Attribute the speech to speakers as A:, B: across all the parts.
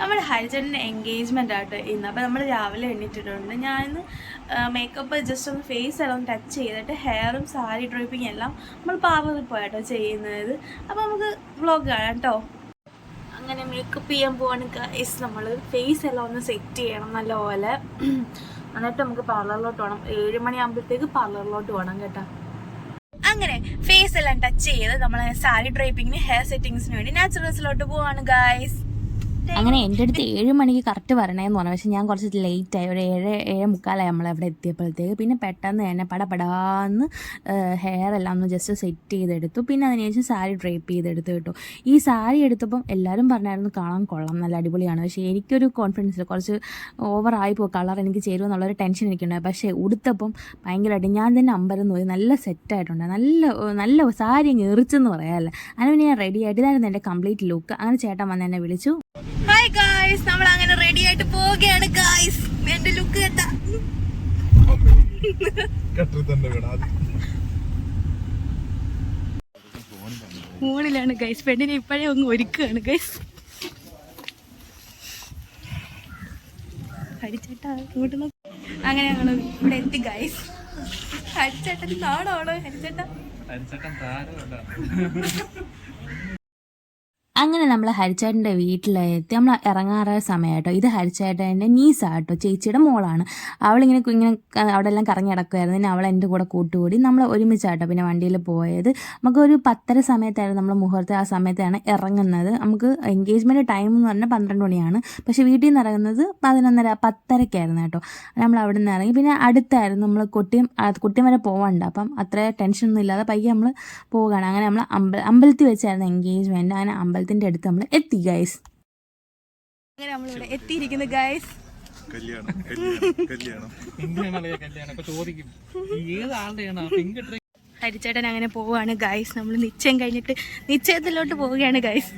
A: നമ്മുടെ ഹരിചേട്ടന്റെ എൻഗേജ്മെന്റ് ആയിട്ട് ഇന്ന് അപ്പോൾ നമ്മൾ രാവിലെ എണ്ണിട്ടിട്ടുണ്ട് ഞാനിന്ന് മേക്കപ്പ് ജസ്റ്റ് ഒന്ന് ഫേസ് എല്ലാം ടച്ച് ചെയ്തിട്ട് ഹെയറും സാരി ഡ്രൈപ്പിംഗ് എല്ലാം നമ്മൾ പാർലറിൽ പോയാട്ടോ ചെയ്യുന്നത്. അപ്പോൾ നമുക്ക് വ്ളോഗ് കാണാം കേട്ടോ അങ്ങനെ മേക്കപ്പ് ചെയ്യാൻ പോവാണ് ഗൈസ് നമ്മൾ ഫേസ് എല്ലാം ഒന്ന് സെറ്റ് ചെയ്യണം നല്ലപോലെ എന്നിട്ട് നമുക്ക് പാർലറിലോട്ട് പോകണം ഏഴ് മണിയാകുമ്പോഴത്തേക്ക് പാർലറിലോട്ട് പോകണം കേട്ടോ. അങ്ങനെ ഫേസ് എല്ലാം ടച്ച് ചെയ്ത് നമ്മൾ സാരി ഡ്രൈപ്പിങ്ങിന് ഹെയർ സെറ്റിങ്സിന് വേണ്ടി നാച്ചുറൽസിലോട്ട് പോവാണ് ഗൈസ്
B: അങ്ങനെ എന്റെ അടുത്ത് ഏഴ് മണിക്ക് കറക്റ്റ് വരണേന്ന് പറഞ്ഞു. പക്ഷേ ഞാൻ കുറച്ച് ലേറ്റ് ആയി. ഒരു ഏഴ് ഏഴ് മുക്കാലായി നമ്മളവിടെ എത്തിയപ്പോഴത്തേക്ക്. പിന്നെ പെട്ടെന്ന് തന്നെ പടപടാന്ന് ഹെയർ എല്ലാം ഒന്ന് ജസ്റ്റ് സെറ്റ് ചെയ്തെടുത്തു. പിന്നെ അതിനുശേഷം സാരി ഡ്രേപ്പ് ചെയ്തെടുത്തു കേട്ടോ. ഈ സാരി എടുത്തപ്പം എല്ലാവരും പറഞ്ഞായിരുന്നു കാണാൻ കൊള്ളാം നല്ല അടിപൊളിയാണ്. പക്ഷേ എനിക്കൊരു കോൺഫിഡൻസ് കുറച്ച് ഓവറായി പോകും കളർ എനിക്ക് ചേരുമെന്നുള്ളൊരു ടെൻഷൻ എനിക്കുണ്ടായി. പക്ഷേ ഉടുത്തപ്പം ഭയങ്കരമായിട്ട് ഞാൻ തന്നെ അമ്പരം പോയി. നല്ല സെറ്റായിട്ടുണ്ട് നല്ല നല്ല സാരി അങ്ങ് എറിച്ചെന്ന് പറയാമല്ലേ അങ്ങനെ പിന്നെ ഞാൻ റെഡി ആയിട്ട്. ഇതായിരുന്നു എന്റെ കംപ്ലീറ്റ് ലുക്ക് അങ്ങനെ ചേട്ടൻ വന്ന് എന്നെ വിളിച്ചു.
A: ഹായ് ഗായ്സ് നമ്മൾ അങ്ങനെ റെഡി ആയിട്ട് പോവുകയാണ് ഗായ്സ് എന്റെ ലുക്ക്
C: ആദ്യം
A: മൂണിലാണ് ഗൈസ് പെണ്ണിനെ ഇപ്പോഴേ ഒന്ന് ഒരുക്കുകയാണ് ഗൈസ് ഹരിച്ചേട്ടാ ഇങ്ങോട്ട് നോക്ക്. അങ്ങനെ ഞങ്ങൾ ഇവിടെ എത്തി ഗൈസ് ഹരിച്ചേട്ടൻ നാടാണോ ഹരിച്ചേട്ടാ.
B: അങ്ങനെ നമ്മൾ ഹരിച്ചേട്ടന്റെ വീട്ടിലെത്തി നമ്മൾ ഇറങ്ങാറായ സമയമായിട്ടോ ഇത് ഹരിച്ചേട്ടന്റെ നീസാട്ടോ ചേച്ചിയുടെ മോളാണ്. അവളിങ്ങനെ ഇങ്ങനെ അവിടെ എല്ലാം കറങ്ങി കിടക്കുമായിരുന്നു പിന്നെ അവൾ എന്റെ കൂടെ കൂട്ടുകൂടി നമ്മൾ ഒരുമിച്ചാട്ടോ പിന്നെ വണ്ടിയിൽ പോയത്. നമുക്ക് ഒരു പത്തര സമയത്തായിരുന്നു നമ്മൾ മുഹൂർത്തം. ആ സമയത്താണ് ഇറങ്ങുന്നത്. നമുക്ക് എൻഗേജ്മെന്റ് ടൈം എന്ന് പറഞ്ഞാൽ പന്ത്രണ്ട് മണിയാണ്. പക്ഷേ വീട്ടിൽ നിന്ന് ഇറങ്ങുന്നത് പതിനൊന്നര പത്തരക്കായിരുന്നു കേട്ടോ. നമ്മൾ അവിടെ നിന്ന് ഇറങ്ങി. പിന്നെ അടുത്തായിരുന്നു നമ്മൾ കൊട്ടിയം കുട്ടിയും വരെ പോകണ്ട അപ്പം അത്ര ടെൻഷനൊന്നും ഇല്ലാതെ പയ്യെ നമ്മൾ പോവുകയാണ്. അങ്ങനെ നമ്മൾ അമ്പ അമ്പലത്തിൽ വെച്ചായിരുന്നു എൻഗേജ്മെന്റ്. അങ്ങനെ അമ്പലത്തിന്റെ അടുത്ത് നമ്മൾ എത്തി ഗൈസ്
A: അങ്ങനെ നമ്മളിവിടെ എത്തിയിരിക്കുന്നു ഗൈസ്
C: കല്യാണം കല്യാണം കല്യാണം.
D: ചോദിക്കും
A: ഹരിച്ചേട്ടൻ അങ്ങനെ പോവുകയാണ് ഗൈസ് നമ്മൾ നിശ്ചയം കഴിഞ്ഞിട്ട് നിശ്ചയത്തിലോട്ട് പോവുകയാണ് ഗൈസ്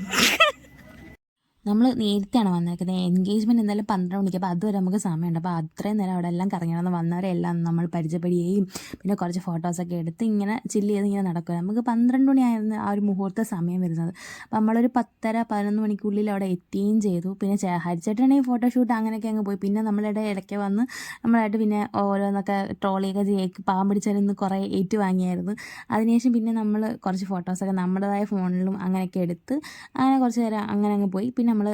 B: നമ്മൾ നേരത്തെയാണ് വന്നേക്കുന്നത് എൻഗേജ്മെന്റ് എന്തായാലും പന്ത്രണ്ട് മണിക്ക്. അപ്പോൾ അതുവരെ നമുക്ക് സമയമുണ്ട്. അപ്പോൾ അത്രയും നേരം അവിടെ എല്ലാം കറങ്ങണം വന്നവരെല്ലാം നമ്മൾ പരിചയപ്പെടുകയും പിന്നെ കുറച്ച് ഫോട്ടോസൊക്കെ എടുത്ത് ഇങ്ങനെ ചില്ല് ചെയ്ത് ഇങ്ങനെ നടക്കുക നമുക്ക് പന്ത്രണ്ട് മണിയായിരുന്നു ആ ഒരു മുഹൂർത്ത സമയം വരുന്നത്. അപ്പോൾ നമ്മളൊരു പത്തര പതിനൊന്ന് മണിക്കുള്ളിൽ അവിടെ എത്തുകയും ചെയ്തു. പിന്നെ ഹരിച്ചേട്ടനാണെങ്കിൽ ഫോട്ടോഷൂട്ട് അങ്ങനെയൊക്കെ അങ്ങ് പോയി. പിന്നെ നമ്മളുടെ ഇടയ്ക്ക് വന്ന് നമ്മളായിട്ട് പിന്നെ ഓരോന്നൊക്കെ ട്രോളിയൊക്കെ ചെയ്ത് പാവം പിടിച്ചാലും കുറേ ഏറ്റു വാങ്ങിയായിരുന്നു അതിനുശേഷം പിന്നെ നമ്മൾ കുറച്ച് ഫോട്ടോസൊക്കെ നമ്മുടേതായ ഫോണിലും അങ്ങനെയൊക്കെ എടുത്ത് അങ്ങനെ കുറച്ച് നേരം അങ്ങനെ അങ്ങ് പോയി. പിന്നെ നമ്മൾ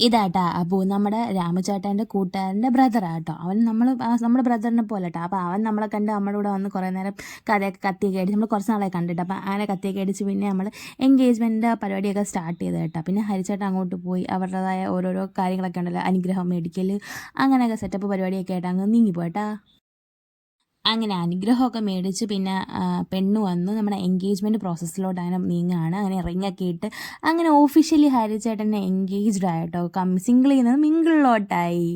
B: ഇതാട്ടാ അപ്പു നമ്മുടെ രാമചേട്ടന്റെ കൂട്ടുകാരന്റെ ബ്രദറാട്ടോ അവൻ നമ്മൾ നമ്മുടെ ബ്രദറിനെ പോലെ കേട്ടോ അപ്പോൾ അവൻ നമ്മളെ കണ്ട് നമ്മുടെ കൂടെ വന്ന് കുറേ നേരം കഥയൊക്കെ കത്തിയൊക്കെ അടിച്ച് നമ്മൾ കുറച്ച് നാളെ കണ്ടിട്ട് അപ്പോൾ അങ്ങനെ കത്തിയൊക്കെ അടിച്ച് പിന്നെ നമ്മൾ എൻഗേജ്മെന്റ് പരിപാടിയൊക്കെ സ്റ്റാർട്ട് ചെയ്ത് കേട്ടോ. പിന്നെ ഹരിച്ചേട്ടൻ അങ്ങോട്ട് പോയി അവരുടേതായ ഓരോരോ കാര്യങ്ങളൊക്കെ ഉണ്ടല്ലോ അനുഗ്രഹം മേടിക്കൽ അങ്ങനെയൊക്കെ സെറ്റപ്പ് പരിപാടിയൊക്കെ ആയിട്ട് അങ്ങ് നീങ്ങി പോയിട്ടാ അങ്ങനെ അനുഗ്രഹമൊക്കെ മേടിച്ച് പിന്നെ പെണ്ണ് വന്നു നമ്മുടെ എൻഗേജ്മെന്റ് പ്രോസസ്സിലോട്ട് അങ്ങനെ നീങ്ങുകയാണ് അങ്ങനെ റിങ്ങൊക്കെ ഇട്ട് അങ്ങനെ ഓഫീഷ്യലി ഹരിച്ചേട്ടനെ എൻഗേജ്ഡ് ആയിട്ടോ കം സിംഗിൾ ചെയ്യുന്നത് മിങ്കിളിലോട്ടായി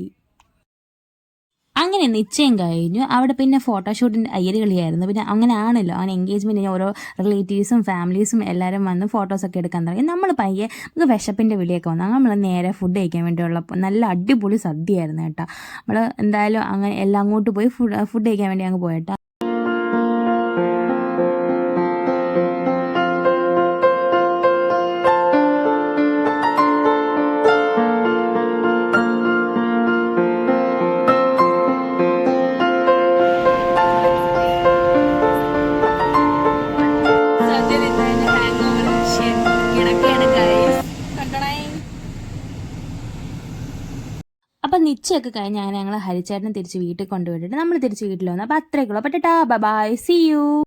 B: അങ്ങനെ നിശ്ചയം കഴിഞ്ഞു. അവിടെ പിന്നെ ഫോട്ടോഷൂട്ടിന്റെ അയ്യരുകളിയായിരുന്നു. പിന്നെ അങ്ങനെ ആണല്ലോ അങ്ങനെ എൻഗേജ്മെന്റിന് ഓരോ റിലേറ്റീവ്സും ഫാമിലീസും എല്ലാവരും വന്ന് ഫോട്ടോസൊക്കെ എടുക്കാൻ തുടങ്ങി. നമ്മൾ പയ്യെ നമുക്ക് വിശപ്പിന്റെ വിളിയൊക്കെ വന്നു. നമ്മൾ നേരെ ഫുഡ് കഴിക്കാൻ വേണ്ടിയുള്ള നല്ല അടിപൊളി സദ്യയായിരുന്നു കേട്ടോ. നമ്മൾ എന്തായാലും അങ്ങനെ എല്ലാം അങ്ങോട്ട് പോയി ഫുഡ് ഫുഡ് കഴിക്കാൻ വേണ്ടി അങ്ങ് പോയിട്ടാ അപ്പം നിശ്ചയൊക്കെ കഴിഞ്ഞ് അങ്ങനെ ഞങ്ങൾ ഹരിച്ചേട്ടനെ തിരിച്ച് വീട്ടിൽ കൊണ്ടുപോയിട്ട് നമ്മൾ തിരിച്ച് വീട്ടിൽ വന്നു. അപ്പോൾ അത്രയൊക്കെ ഉള്ളൂ അപ്പോൾ ടാ ബൈ സി യു